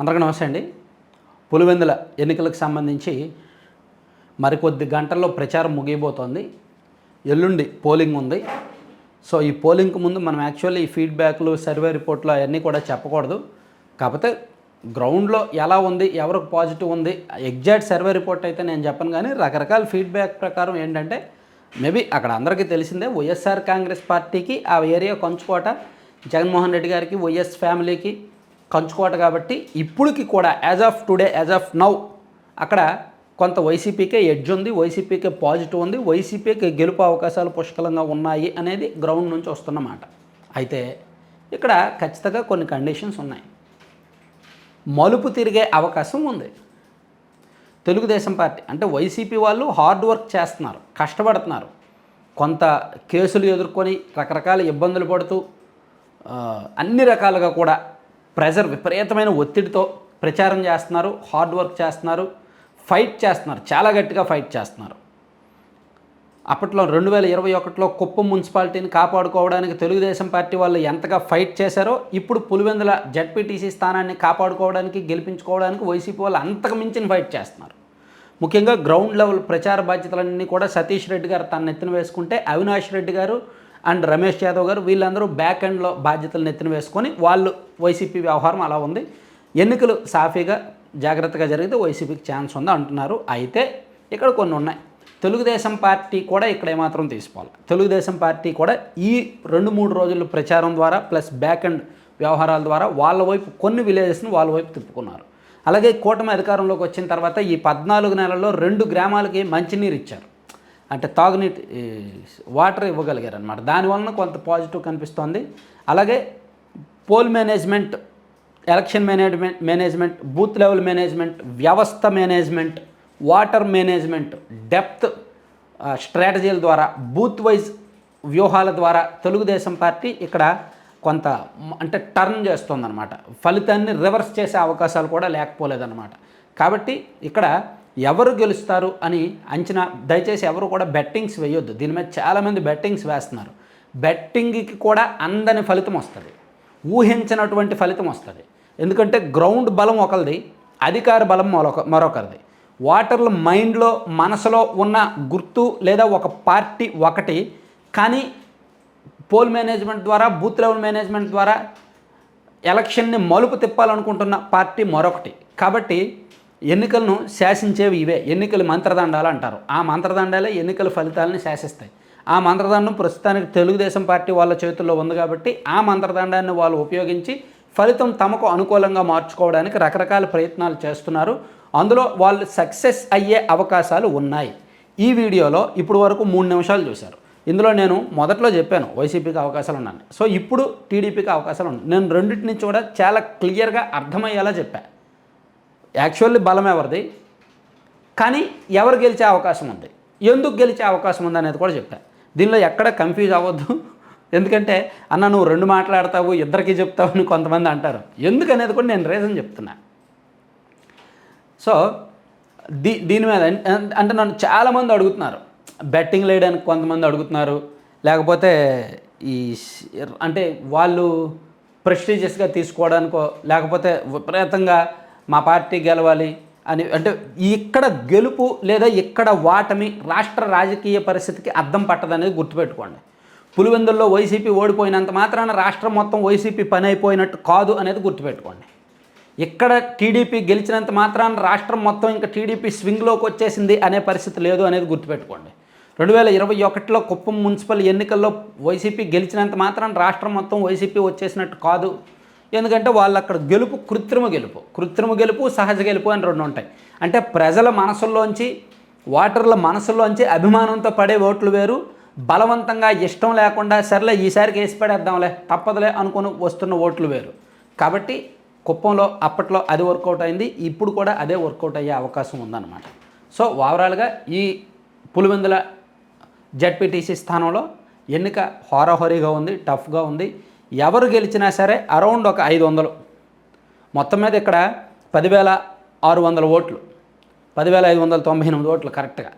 అందరికీ నమస్తే అండి. పులివెందుల ఎన్నికలకు సంబంధించి మరికొద్ది గంటల్లో ప్రచారం ముగియబోతోంది. ఎల్లుండి పోలింగ్ ఉంది. సో ఈ పోలింగ్కు ముందు మనం యాక్చువల్లీ ఈ ఫీడ్బ్యాక్లు సర్వే రిపోర్ట్లు అవన్నీ కూడా చెప్పకూడదు. కాకపోతే గ్రౌండ్లో ఎలా ఉంది ఎవరికి పాజిటివ్ ఉంది ఎగ్జాక్ట్ సర్వే రిపోర్ట్ అయితే నేను చెప్పను కానీ రకరకాల ఫీడ్బ్యాక్ ప్రకారం ఏంటంటే మేబీ అక్కడ అందరికీ తెలిసిందే వైఎస్ఆర్ కాంగ్రెస్ పార్టీకి ఆ ఏరియా కొంచుకోట జగన్మోహన్ రెడ్డి గారికి వైఎస్ ఫ్యామిలీకి కంచుకోట కాబట్టి ఇప్పటికి కూడా as of today as of now అక్కడ కొంత వైసీపీకే ఎడ్జ్ ఉంది వైసీపీకే పాజిటివ్ ఉంది వైసీపీకి గెలుపు అవకాశాలు పుష్కలంగా ఉన్నాయి అనేది గ్రౌండ్ నుంచి వస్తున్నమాట అయితే ఇక్కడ ఖచ్చితంగా కొన్ని కండిషన్స్ ఉన్నాయి. మలుపు తిరిగే అవకాశం ఉంది. తెలుగుదేశం పార్టీ అంటే వైసీపీ వాళ్ళు హార్డ్ వర్క్ చేస్తున్నారు కష్టపడుతున్నారు. కొంత కేసులు ఎదుర్కొని రకరకాల ఇబ్బందులు పడుతూ అన్ని రకాలుగా కూడా ప్రెజర్ విపరీతమైన ఒత్తిడితో ప్రచారం చేస్తున్నారు హార్డ్ వర్క్ చేస్తున్నారు ఫైట్ చేస్తున్నారు చాలా గట్టిగా ఫైట్ చేస్తున్నారు. అప్పట్లో రెండు వేల ఇరవై ఒకటిలో కుప్పం మున్సిపాలిటీని కాపాడుకోవడానికి తెలుగుదేశం పార్టీ వాళ్ళు ఎంతగా ఫైట్ చేశారో ఇప్పుడు పులివెందుల జడ్పీటీసీ స్థానాన్ని కాపాడుకోవడానికి గెలిపించుకోవడానికి వైసీపీ వాళ్ళు అంతకు మించిన ఫైట్ చేస్తున్నారు. ముఖ్యంగా గ్రౌండ్ లెవెల్ ప్రచార బాధ్యతలన్నీ కూడా సతీష్ రెడ్డి గారు తన నెత్తిన వేసుకుంటే అవినాష్ రెడ్డి గారు అండ్ రమేష్ యాదవ్ గారు వీళ్ళందరూ బ్యాక్ ఎండ్లో బాధ్యతలు నెత్తిన వేసుకొని వాళ్ళు వైసీపీ వ్యవహారం అలా ఉంది. ఎన్నికలు సాఫీగా జాగ్రత్తగా జరిగితే వైసీపీకి ఛాన్స్ ఉంది అంటున్నారు. అయితే ఇక్కడ కొన్ని ఉన్నాయి. తెలుగుదేశం పార్టీ కూడా ఇక్కడ ఏమాత్రం తీసుకోవాలి. తెలుగుదేశం పార్టీ కూడా ఈ రెండు మూడు రోజుల ప్రచారం ద్వారా ప్లస్ బ్యాక్ అండ్ వ్యవహారాల ద్వారా వాళ్ళ వైపు కొన్ని విలేజెస్ని వాళ్ళ వైపు తిప్పుకున్నారు. అలాగే కూటమి అధికారంలోకి వచ్చిన తర్వాత ఈ పద్నాలుగు నెలల్లో రెండు గ్రామాలకి మంచినీరు ఇచ్చారు. అంటే తాగునీటి వాటర్ ఇవ్వగలిగారు అనమాట దానివలన కొంత పాజిటివ్ కనిపిస్తోంది. అలాగే poll management election management management booth level management వ్యవస్థ మేనేజ్మెంట్ వాటర్ మేనేజ్మెంట్ డెప్త్ స్ట్రాటజీల ద్వారా బూత్ వైజ్ వ్యూహాల ద్వారా తెలుగుదేశం పార్టీ ఇక్కడ కొంత అంటే టర్న్ చేస్తుందన్నమాట. ఫలితాన్ని రివర్స్ చేసే అవకాశాలు కూడా లేకపోలేదన్నమాట. కాబట్టి ఇక్కడ ఎవరు గెలుస్తారు అని అంచనా దయచేసి ఎవరు కూడా బెట్టింగ్స్ వేయొద్దు. దీని మీద చాలామంది బెట్టింగ్స్ వేస్తున్నారు. బెట్టింగ్కి కూడా అందని ఫలితం వస్తుంది. ఊహించినటువంటి ఫలితం వస్తుంది. ఎందుకంటే గ్రౌండ్ బలం ఒకరిది అధికార బలం మరొక మరొకరిది. ఓటర్ల మైండ్లో మనసులో ఉన్న గుర్తు లేదా ఒక పార్టీ ఒకటి కానీ పోల్ మేనేజ్మెంట్ ద్వారా బూత్ లెవెల్ మేనేజ్మెంట్ ద్వారా ఎలక్షన్ని మలుపు తిప్పాలనుకుంటున్న పార్టీ మరొకటి. కాబట్టి ఎన్నికలను శాసించేవి ఇవే. ఎన్నికల మంత్రదండాలు అంటారు. ఆ మంత్రదండాలే ఎన్నికల ఫలితాలని శాసిస్తాయి. ఆ మంత్రదండం ప్రస్తుతానికి తెలుగుదేశం పార్టీ వాళ్ళ చేతుల్లో ఉంది కాబట్టి ఆ మంత్రదండాన్ని వాళ్ళు ఉపయోగించి ఫలితం తమకు అనుకూలంగా మార్చుకోవడానికి రకరకాల ప్రయత్నాలు చేస్తున్నారు. అందులో వాళ్ళు సక్సెస్ అయ్యే అవకాశాలు ఉన్నాయి. ఈ వీడియోలో ఇప్పుడు వరకు మూడు నిమిషాలు చూశారు. ఇందులో నేను మొదట్లో చెప్పాను వైసీపీకి అవకాశాలు ఉన్నాను సో ఇప్పుడు టీడీపీకి అవకాశాలు ఉన్నాయి. నేను రెండింటి నుంచి కూడా చాలా క్లియర్గా అర్థమయ్యేలా చెప్పాను యాక్చువల్లీ బలం ఎవరిది? కానీ ఎవరు గెలిచే అవకాశం ఉంది? ఎందుకు గెలిచే అవకాశం ఉంది అనేది కూడా చెప్పాను దీనిలో ఎక్కడ కన్ఫ్యూజ్ అవ్వద్దు. ఎందుకంటే అన్న నువ్వు రెండు మాట్లాడతావు ఇద్దరికి చెప్తావు అని కొంతమంది అంటారు. ఎందుకనేది కూడా నేను రీజన్ చెప్తున్నా. సో దీ దీని మీద అంటే నన్ను చాలామంది అడుగుతున్నారు. బెట్టింగ్ వేయడానికి కొంతమంది అడుగుతున్నారు. లేకపోతే ఈ అంటే వాళ్ళు ప్రెస్టీజియస్గా తీసుకోవడానికో లేకపోతే విపరీతంగా మా పార్టీ గెలవాలి అని అంటే ఇక్కడ గెలుపు లేదా ఇక్కడ వాటమి రాష్ట్ర రాజకీయ పరిస్థితికి అద్దం పట్టదనేది గుర్తుపెట్టుకోండి. పులివెందుల్లో వైసీపీ ఓడిపోయినంత మాత్రాన రాష్ట్రం మొత్తం వైసీపీ పని అయిపోయినట్టు కాదు అనేది గుర్తుపెట్టుకోండి. ఇక్కడ టీడీపీ గెలిచినంత మాత్రాన రాష్ట్రం మొత్తం ఇంకా టీడీపీ స్వింగ్లోకి వచ్చేసింది అనే పరిస్థితి లేదు అనేది గుర్తుపెట్టుకోండి. రెండు వేల ఇరవై ఒకటిలో కుప్పం మున్సిపల్ ఎన్నికల్లో వైసీపీ గెలిచినంత మాత్రాన రాష్ట్రం మొత్తం వైసీపీ వచ్చేసినట్టు కాదు ఎందుకంటే వాళ్ళు అక్కడ గెలుపు కృత్రిమ గెలుపు. కృత్రిమ గెలుపు సహజ గెలుపు అని రెండు ఉంటాయి. అంటే ప్రజల మనసుల్లోంచి ఓటర్ల మనసుల్లోంచి అభిమానంతో పడే ఓట్లు వేరు. బలవంతంగా ఇష్టం లేకుండా సర్లే ఈసారికి కేసు పడేద్దాంలే తప్పదులే అనుకుని వస్తున్న ఓట్లు వేరు. కాబట్టి కుప్పంలో అప్పట్లో అది వర్కౌట్ అయింది. ఇప్పుడు కూడా అదే వర్కౌట్ అయ్యే అవకాశం ఉందన్నమాట. సో ఓవరాల్గా ఈ పులివెందుల జడ్పీటీసీ స్థానంలో ఎన్నిక హోరాహోరీగా ఉంది టఫ్గా ఉంది. ఎవరు గెలిచినా సరే అరౌండ్ ఒక ఐదు వందలు. మొత్తం మీద ఇక్కడ పదివేల ఆరు వందల ఓట్లు. పదివేల ఐదు వందల తొంభై ఎనిమిది ఓట్లు కరెక్ట్గా.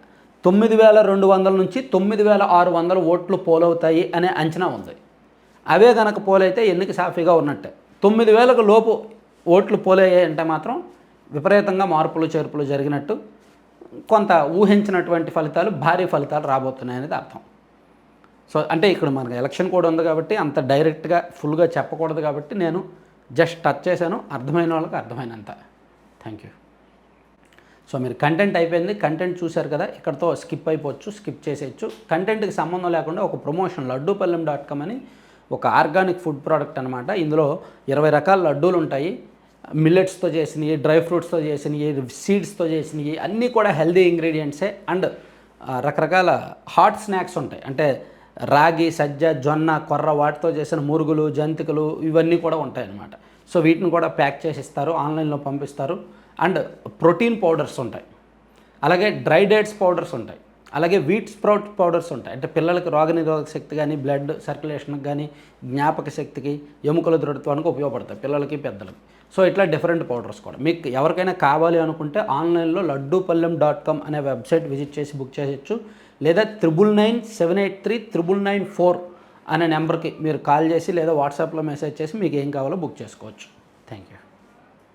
తొమ్మిది వేల రెండు వందల నుంచి తొమ్మిది వేల ఆరు వందల ఓట్లు పోలవుతాయి అనే అంచనా ఉంది. అవే గనక పోలైతే ఎన్నిక సాఫీగా ఉన్నట్టే. తొమ్మిది వేలకు లోపు ఓట్లు పోలయ్యాయి అంటే మాత్రం విపరీతంగా మార్పులు చేర్పులు జరిగినట్టు కొంత ఊహించినటువంటి ఫలితాలు భారీ ఫలితాలు రాబోతున్నాయనేది అర్థం. సో అంటే ఇక్కడ మనకు ఎలక్షన్ కూడా ఉంది కాబట్టి అంత డైరెక్ట్గా ఫుల్గా చెప్పకూడదు కాబట్టి నేను జస్ట్ టచ్ చేశాను. అర్థమైన వాళ్ళకి అర్థమైనంత. థ్యాంక్ యూ సో మీరు కంటెంట్ అయిపోయింది. కంటెంట్ చూశారు కదా ఇక్కడతో స్కిప్ అయిపోవచ్చు స్కిప్ చేసేయచ్చు. కంటెంట్కి సంబంధం లేకుండా ఒక ప్రమోషన్ లడ్డూపల్లెం డాట్ కామ్ అని ఒక ఆర్గానిక్ ఫుడ్ ప్రోడక్ట్ అనమాట ఇందులో ఇరవై రకాల లడ్డూలు ఉంటాయి. మిల్లెట్స్తో చేసినవి డ్రై ఫ్రూట్స్తో చేసినవి సీడ్స్తో చేసినవి అన్నీ కూడా హెల్దీ ఇంగ్రీడియంట్సే అండ్ రకరకాల హాట్ స్నాక్స్ ఉంటాయి. అంటే రాగి సజ్జ జొన్న కొర్ర వాటితో చేసిన మురుగులు జంతికలు ఇవన్నీ కూడా ఉంటాయన్నమాట. సో వీటిని కూడా ప్యాక్ చేసి ఇస్తారు ఆన్లైన్లో పంపిస్తారు. అండ్ ప్రోటీన్ పౌడర్స్ ఉంటాయి. అలాగే డ్రై డేట్స్ పౌడర్స్ ఉంటాయి. అలాగే వీట్ స్ప్రౌట్ పౌడర్స్ ఉంటాయి. అంటే పిల్లలకి రోగనిరోధక శక్తి కానీ బ్లడ్ సర్క్యులేషన్కి కానీ జ్ఞాపక శక్తికి ఎముకల దృఢత్వానికి ఉపయోగపడతాయి పిల్లలకి పెద్దలకి. సో ఇట్లా డిఫరెంట్ పౌడర్స్ కూడా. మీకు ఎవరికైనా కావాలి అనుకుంటే ఆన్లైన్లో లడ్డూపల్లెం డాట్ కామ్ అనే వెబ్సైట్ విజిట్ చేసి బుక్ చేయొచ్చు. లేదా triple nine seven eight three triple nine four అనే నెంబర్కి మీరు కాల్ చేసి లేదా వాట్సాప్లో మెసేజ్ చేసి మీకు ఏం కావాలో బుక్ చేసుకోవచ్చు. Thank you.